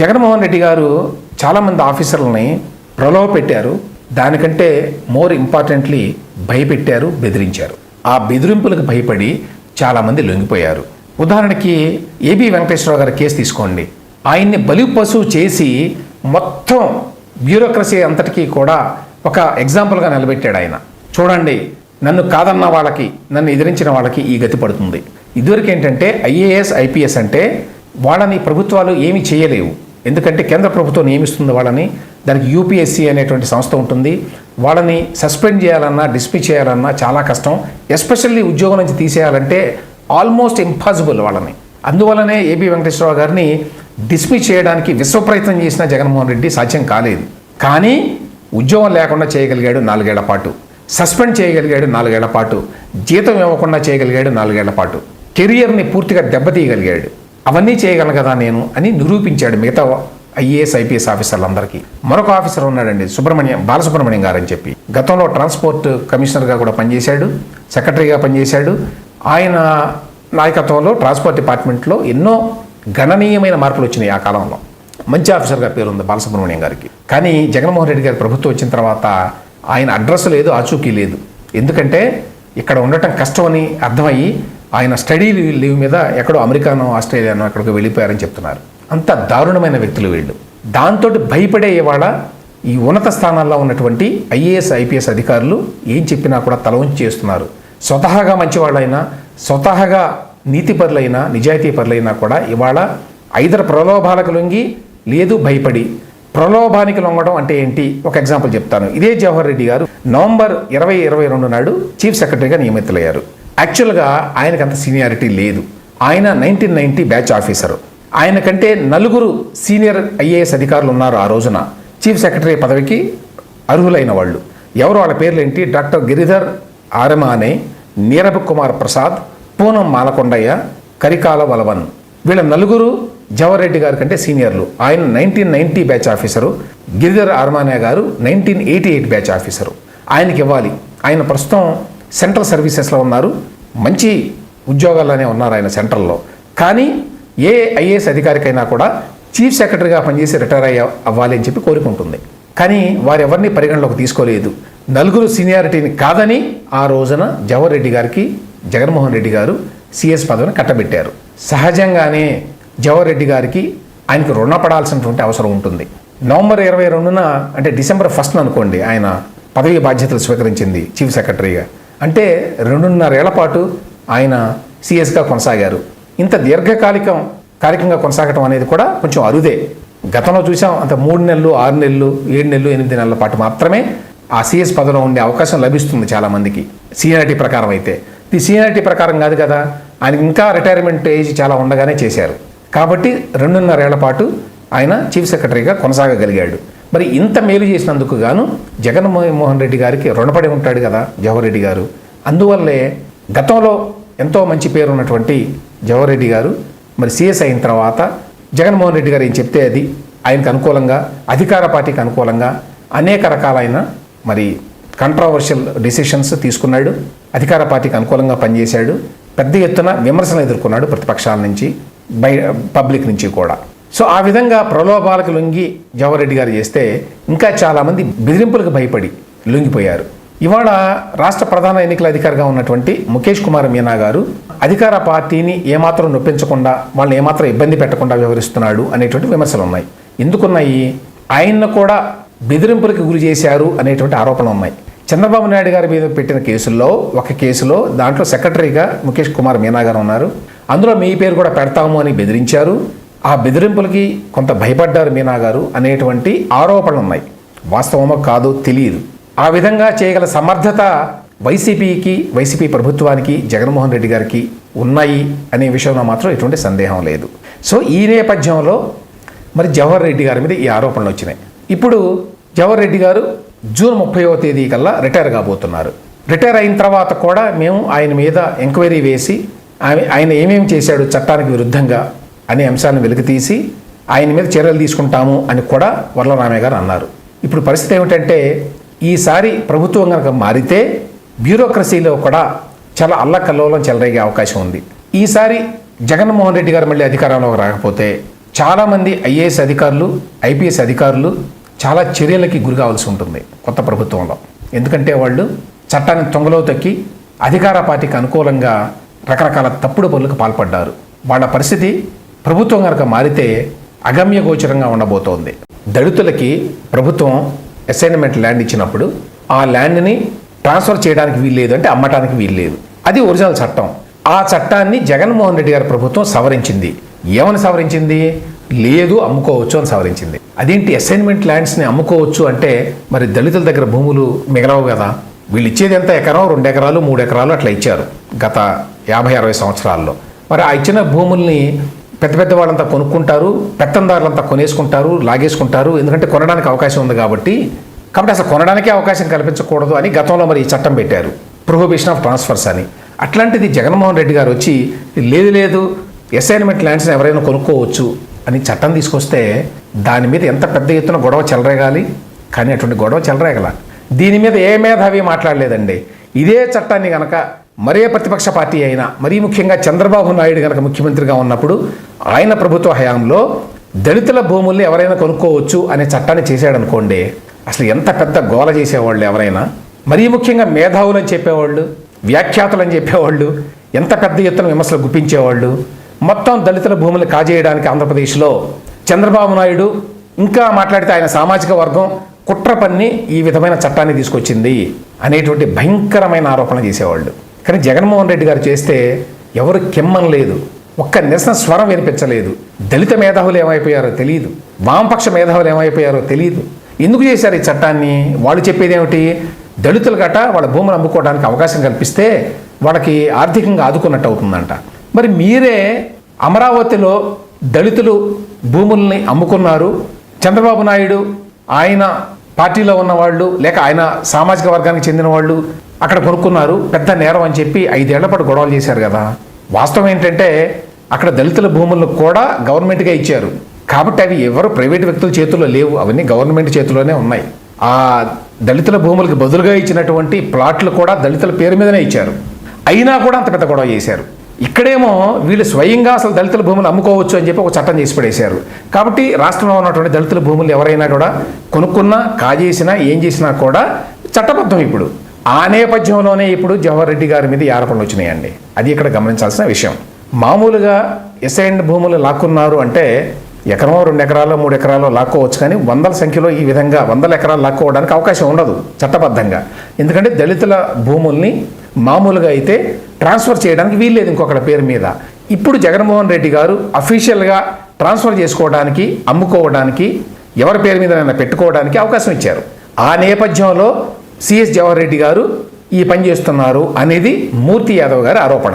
జగన్మోహన్ రెడ్డి గారు చాలామంది ఆఫీసర్లని ప్రలోభ పెట్టారు. దానికంటే మోర్ ఇంపార్టెంట్లీ భయపెట్టారు బెదిరించారు. ఆ బెదిరింపులకు భయపడి చాలామంది లొంగిపోయారు. ఉదాహరణకి ఏబి వెంకటేశ్వరరావు గారి కేసు తీసుకోండి. ఆయన్ని బలి పశువు చేసి మొత్తం బ్యూరోక్రసీ అంతటికీ కూడా ఒక ఎగ్జాంపుల్గా నిలబెట్టాడు ఆయన. చూడండి నన్ను కాదన్న వాళ్ళకి నన్ను ఎదిరించిన వాళ్ళకి ఈ గతి పడుతుంది. ఇదివరకు ఏంటంటే ఐఏఎస్ ఐపీఎస్ అంటే వాళ్ళని ప్రభుత్వాలు ఏమీ చేయలేవు. ఎందుకంటే కేంద్ర ప్రభుత్వం నియమిస్తుంది వాళ్ళని దానికి యూపీఎస్సీ అనేటువంటి సంస్థ ఉంటుంది. వాళ్ళని సస్పెండ్ చేయాలన్నా డిస్మిస్ చేయాలన్నా చాలా కష్టం. ఎస్పెషల్లీ ఉద్యోగం నుంచి తీసేయాలంటే ఆల్మోస్ట్ ఇంపాసిబుల్ వాళ్ళని. అందువలనే ఏబి వెంకటేశ్వరరావు గారిని డిస్మిస్ చేయడానికి విశ్వ ప్రయత్నం చేసిన జగన్మోహన్ రెడ్డి సాధ్యం కాలేదు. కానీ ఉద్యోగం లేకుండా చేయగలిగాడు నాలుగేళ్ళ పాటు. సస్పెండ్ చేయగలిగాడు నాలుగేళ్ళ పాటు. జీతం ఇవ్వకుండా చేయగలిగాడు నాలుగేళ్ళ పాటు. కెరియర్ని పూర్తిగా దెబ్బతీయగలిగాడు. అవన్నీ చేయగలను కదా నేను అని నిరూపించాడు మిగతా ఐఏఎస్ ఐపీఎస్ ఆఫీసర్లందరికీ. మరొక ఆఫీసర్ ఉన్నాడండి సుబ్రహ్మణ్యం బాలసుబ్రహ్మణ్యం గారు అని చెప్పి. గతంలో ట్రాన్స్పోర్ట్ కమిషనర్గా కూడా పనిచేశాడు సెక్రటరీగా పనిచేశాడు. ఆయన నాయకత్వంలో ట్రాన్స్పోర్ట్ డిపార్ట్మెంట్లో ఎన్నో గణనీయమైన మార్పులు వచ్చినాయి ఆ కాలంలో. మంచి ఆఫీసర్గా పేరుంది బాలసుబ్రహ్మణ్యం గారికి. కానీ జగన్మోహన్ రెడ్డి గారి ప్రభుత్వం వచ్చిన తర్వాత ఆయన అడ్రస్ లేదు ఆచూకీ లేదు. ఎందుకంటే ఇక్కడ ఉండటం కష్టమని అర్థమయ్యి ఆయన స్టడీ లీవ్ మీద ఎక్కడో అమెరికానో ఆస్ట్రేలియానో అక్కడికి వెళ్ళిపోయారని చెప్తున్నారు. అంత దారుణమైన వ్యక్తులు వీళ్ళు. దాంతో భయపడే ఇవాళ ఈ ఉన్నత స్థానాల్లో ఉన్నటువంటి ఐఏఎస్ ఐపీఎస్ అధికారులు ఏం చెప్పినా కూడా తల ఉంచి చేస్తున్నారు. స్వతహాగా మంచివాళ్ళైనా స్వతహాగా నీతిపరులైనా నిజాయితీ పరులైనా కూడా ఇవాళ ఐదర ప్రలోభాలకు లొంగి లేదు భయపడి ప్రలోభానికి లొంగడం అంటే ఏంటి? ఒక ఎగ్జాంపుల్ చెప్తాను. ఇదే జవహర్ రెడ్డి గారు నవంబర్ ఇరవై ఇరవై రెండు నాడు చీఫ్ సెక్రటరీగా నియమితులయ్యారు. యాక్చువల్గా ఆయనకు అంత సీనియారిటీ లేదు. ఆయన నైన్టీన్ నైన్టీ బ్యాచ్ ఆఫీసరు. ఆయన కంటే నలుగురు సీనియర్ ఐఏఎస్ అధికారులు ఉన్నారు ఆ రోజున. చీఫ్ సెక్రటరీ పదవికి అర్హులైన వాళ్ళు. ఎవరు? వాళ్ళ పేర్లు ఏంటి డాక్టర్ గిరిధర్ ఆరమానే నీరబ్ కుమార్ ప్రసాద్ పూనం మాలకొండయ్య కరికాల వలవన్. వీళ్ళ నలుగురు జవహర్రెడ్డి గారి కంటే సీనియర్లు. ఆయన nineteen ninety batch officer. Giridhar Aramane garu nineteen eighty eight batch officer. ఆయనకి ఇవ్వాలి. ఆయన ప్రస్తుతం సెంట్రల్ సర్వీసెస్లో ఉన్నారు. మంచి ఉద్యోగాల్లోనే ఉన్నారు ఆయన సెంట్రల్లో. కానీ ఏ ఐఏఎస్ అధికారికైనా కూడా చీఫ్ సెక్రటరీగా పనిచేసి రిటైర్ అయ్య అవ్వాలి అని చెప్పి కోరుకుంటుంది. కానీ వారెవరిని పరిగణలోకి తీసుకోలేదు. నలుగురు సీనియారిటీని కాదని ఆ రోజున జవహర్ రెడ్డి గారికి జగన్మోహన్ రెడ్డి గారు సిఎస్ పదవిని కట్టబెట్టారు. సహజంగానే జవహర్ రెడ్డి గారికి ఆయనకు రుణపడాల్సినటువంటి అవసరం ఉంటుంది. నవంబర్ ఇరవై రెండున అంటే డిసెంబర్ ఫస్ట్ అనుకోండి ఆయన పదవి బాధ్యతలు స్వీకరించింది చీఫ్ సెక్రటరీగా. అంటే రెండున్నరేళ్ళ పాటు ఆయన సిఎస్గా కొనసాగారు. ఇంత దీర్ఘకాలికం కాలికంగా కొనసాగటం అనేది కూడా కొంచెం అరుదే. గతంలో చూసాం అంత మూడు నెలలు ఆరు నెలలు ఏడు నెలలు ఎనిమిది నెలల పాటు మాత్రమే ఆ సిఎస్ పదవిలో ఉండే అవకాశం లభిస్తుంది చాలామందికి. సీనియారిటీ ప్రకారం అయితే. ఇది సీనియారిటీ ప్రకారం కాదు కదా. ఆయనకి ఇంకా రిటైర్మెంట్ ఏజ్ చాలా ఉండగానే చేశారు. కాబట్టి రెండున్నరేళ్ళ పాటు ఆయన చీఫ్ సెక్రటరీగా కొనసాగగలిగాడు. మరి ఇంత మేలు చేసినందుకు గాను జగన్మోహన్ రెడ్డి గారికి రుణపడి ఉంటాడు కదా జవహర్ రెడ్డి గారు. అందువల్లే గతంలో ఎంతో మంచి పేరు ఉన్నటువంటి జవహర్ రెడ్డి గారు మరి సిఎస్ అయిన తర్వాత జగన్మోహన్ రెడ్డి గారు ఏం చెప్తే అది? ఆయనకు అనుకూలంగా అధికార పార్టీకి అనుకూలంగా అనేక రకాలైన మరి కంట్రావర్షియల్ డిసిషన్స్ తీసుకున్నాడు. అధికార పార్టీకి అనుకూలంగా పనిచేశాడు. పెద్ద ఎత్తున విమర్శలు ఎదుర్కొన్నాడు ప్రతిపక్షాల నుంచి. బై పబ్లిక్ నుంచి కూడా. సో ఆ విధంగా ప్రలోభాలకు లొంగి జవహర్రెడ్డి గారు చేస్తే ఇంకా చాలామంది బెదిరింపులకు భయపడి లొంగిపోయారు. ఇవాళ రాష్ట్ర ప్రధాన ఎన్నికల అధికారిగా ఉన్నటువంటి ముఖేష్ కుమార్ మీనా గారు అధికార పార్టీని ఏమాత్రం నొప్పించకుండా వాళ్ళని ఏమాత్రం ఇబ్బంది పెట్టకుండా వ్యవహరిస్తున్నాడు అనేటువంటి విమర్శలు ఉన్నాయి. ఎందుకున్నాయి? ఆయన్ను కూడా బెదిరింపులకు గురి చేశారు అనేటువంటి ఆరోపణలు ఉన్నాయి. చంద్రబాబు నాయుడు గారి మీద పెట్టిన కేసుల్లో ఒక కేసులో దాంట్లో సెక్రటరీగా ముఖేష్ కుమార్ మీనా గారు ఉన్నారు. అందులో మీ పేరు కూడా పెడతాము అని బెదిరించారు. ఆ బెదిరింపులకి కొంత భయపడ్డారు మీనా గారు అనేటువంటి ఆరోపణలు ఉన్నాయి. వాస్తవమో కాదో తెలియదు. ఆ విధంగా చేయగల సమర్థత వైసీపీకి వైసీపీ ప్రభుత్వానికి జగన్మోహన్ రెడ్డి గారికి ఉన్నాయి అనే విషయంలో మాత్రం ఎటువంటి సందేహం లేదు. సో ఈ నేపథ్యంలో మరి జవహర్ రెడ్డి గారి మీద ఈ ఆరోపణలు వచ్చినాయి. ఇప్పుడు జవహర్ రెడ్డి గారు జూన్ ముప్పైవ తేదీ కల్లా రిటైర్ కాబోతున్నారు. రిటైర్ అయిన తర్వాత కూడా మేము ఆయన మీద ఎంక్వైరీ వేసి ఆయన ఆయన ఏమేమి చేశాడు చట్టానికి విరుద్ధంగా అనే అంశాలను వెలికితీసి ఆయన మీద చర్యలు తీసుకుంటాము అని కూడా వరలరామయ్య గారు అన్నారు. ఇప్పుడు పరిస్థితి ఏమిటంటే ఈసారి ప్రభుత్వం కనుక మారితే బ్యూరోక్రసీలో కూడా చాలా అల్లకల్లోలం చెలరేగే అవకాశం ఉంది. ఈసారి జగన్మోహన్ రెడ్డి గారు మళ్ళీ అధికారంలోకి రాకపోతే చాలామంది ఐఏఎస్ అధికారులు ఐపీఎస్ అధికారులు చాలా చర్యలకి గురి కావాల్సి ఉంటుంది కొత్త ప్రభుత్వంలో. ఎందుకంటే వాళ్ళు చట్టాన్ని తొంగలో తొక్కి అధికార పార్టీకి అనుకూలంగా రకరకాల తప్పుడు పనులకు పాల్పడ్డారు. వాళ్ళ పరిస్థితి ప్రభుత్వం కనుక మారితే అగమ్య గోచరంగా ఉండబోతోంది. దళితులకి ప్రభుత్వం అసైన్మెంట్ ల్యాండ్ ఇచ్చినప్పుడు ఆ ల్యాండ్ని ట్రాన్స్ఫర్ చేయడానికి వీల్లేదు అంటే అమ్మటానికి వీల్లేదు. అది ఒరిజినల్ చట్టం. ఆ చట్టాన్ని జగన్మోహన్ రెడ్డి గారి ప్రభుత్వం సవరించింది. ఏమని సవరించింది? లేదు అమ్ముకోవచ్చు అని సవరించింది. అదేంటి అసైన్మెంట్ ల్యాండ్స్ని అమ్ముకోవచ్చు అంటే మరి దళితుల దగ్గర భూములు మిగలవు కదా. వీళ్ళు ఇచ్చేది ఎంత ఎకరం? రెండు ఎకరాలు మూడు ఎకరాలు అట్లా ఇచ్చారు. గత యాభై అరవై సంవత్సరాల్లో. మరి ఆ ఇచ్చిన భూముల్ని పెద్ద పెద్ద వాళ్ళంతా కొనుక్కుంటారు పెత్తందారులంతా కొనేసుకుంటారు లాగేసుకుంటారు ఎందుకంటే కొనడానికి అవకాశం ఉంది కాబట్టి. కాబట్టి అసలు కొనడానికే అవకాశం కల్పించకూడదు అని గతంలో మరి ఈ చట్టం పెట్టారు. ప్రొహిబిషన్ ఆఫ్ ట్రాన్స్ఫర్స్ అని. అట్లాంటిది జగన్మోహన్ రెడ్డి గారు వచ్చి లేదు లేదు అసైన్మెంట్ ల్యాండ్స్ని ఎవరైనా కొనుక్కోవచ్చు అని చట్టం తీసుకొస్తే దాని మీద ఎంత పెద్ద ఎత్తున గొడవ చెలరేగాలి? కానీ అటువంటి గొడవ చెలరేగల. దీని మీద ఏ మేధావి మాట్లాడలేదండి. ఇదే చట్టాన్ని కనుక మరే ప్రతిపక్ష పార్టీ అయినా మరీ ముఖ్యంగా చంద్రబాబు నాయుడు గనక ముఖ్యమంత్రిగా ఉన్నప్పుడు ఆయన ప్రభుత్వ హయాంలో దళితుల భూముల్ని ఎవరైనా కొనుక్కోవచ్చు అనే చట్టాన్ని చేశాడనుకోండి అసలు ఎంత పెద్ద గోల చేసేవాళ్ళు ఎవరైనా? మరీ ముఖ్యంగా మేధావులు అని చెప్పేవాళ్ళు వ్యాఖ్యాతులు అని చెప్పేవాళ్ళు ఎంత పెద్ద ఎత్తున విమర్శలు గుప్పించేవాళ్ళు మొత్తం దళితుల భూములు కాజేయడానికి ఆంధ్రప్రదేశ్లో చంద్రబాబు నాయుడు ఇంకా మాట్లాడితే ఆయన సామాజిక వర్గం కుట్ర పన్ని ఈ విధమైన చట్టాన్ని తీసుకొచ్చింది అనేటువంటి భయంకరమైన ఆరోపణ చేసేవాళ్ళు. కానీ జగన్మోహన్ రెడ్డి గారు చేస్తే ఎవరు కిమ్మం లేదు. ఒక్క నిరసన స్వరం వినిపించలేదు. దళిత మేధావులు ఏమైపోయారో తెలియదు వామపక్ష మేధావులు ఏమైపోయారో తెలియదు ఎందుకు చేశారు ఈ చట్టాన్ని? వాళ్ళు చెప్పేది ఏమిటి? దళితులు గట వాళ్ళ భూములు అమ్ముకోవడానికి అవకాశం కల్పిస్తే వాళ్ళకి ఆర్థికంగా ఆదుకున్నట్టు అవుతుందంట. మరి మీరే అమరావతిలో దళితులు భూముల్ని అమ్ముకున్నారు. చంద్రబాబు నాయుడు ఆయన పార్టీలో ఉన్న వాళ్ళు లేక ఆయన సామాజిక వర్గానికి చెందిన వాళ్ళు అక్కడ కొనుక్కున్నారు పెద్ద నేరం అని చెప్పి ఐదేళ్ళ పాటు గొడవలు చేశారు కదా. వాస్తవం ఏంటంటే అక్కడ దళితుల భూములను కూడా గవర్నమెంట్గా ఇచ్చారు. కాబట్టి అవి ఎవరు ప్రైవేట్ వ్యక్తుల చేతుల్లో లేవు అవన్నీ గవర్నమెంట్ చేతిలోనే ఉన్నాయి. ఆ దళితుల భూములకు బదులుగా ఇచ్చినటువంటి ప్లాట్లు కూడా దళితుల పేరు మీదనే ఇచ్చారు. అయినా కూడా అంత పెద్ద గొడవ చేశారు. ఇక్కడేమో వీళ్ళు స్వయంగా అసలు దళితుల భూములు అమ్ముకోవచ్చు అని చెప్పి ఒక చట్టం చేసి పడేశారు. కాబట్టి రాష్ట్రంలో ఉన్నటువంటి దళితుల భూములు ఎవరైనా కూడా కొనుక్కున్నా కాజేసినా ఏం చేసినా కూడా చట్టబద్ధం ఇప్పుడు. ఆ నేపథ్యంలోనే ఇప్పుడు జవహర్ రెడ్డి గారి మీద ఆరోపణలు వచ్చినాయండి. అది ఇక్కడ గమనించాల్సిన విషయం. మామూలుగా ఎస్ఐండ్ భూములు లాక్కున్నారు అంటే ఎకరం రెండు ఎకరాలు మూడు ఎకరాలు లాక్కోవచ్చు కానీ వందల సంఖ్యలో ఈ విధంగా వందల ఎకరాలు లాక్కోవడానికి అవకాశం ఉండదు చట్టబద్ధంగా. ఎందుకంటే దళితుల భూముల్ని మామూలుగా అయితే ట్రాన్స్ఫర్ చేయడానికి వీల్లేదు ఇంకొకళ్ళ పేరు మీద. ఇప్పుడు జగన్మోహన్ రెడ్డి గారు అఫీషియల్గా ట్రాన్స్ఫర్ చేసుకోవడానికి అమ్ముకోవడానికి ఎవరి పేరు మీద పెట్టుకోవడానికి అవకాశం ఇచ్చారు. ఆ నేపథ్యంలో సిఎస్ జవహర్ రెడ్డి గారు ఈ పని చేస్తున్నారు అనేది మూర్తి యాదవ్ గారి ఆరోపణ.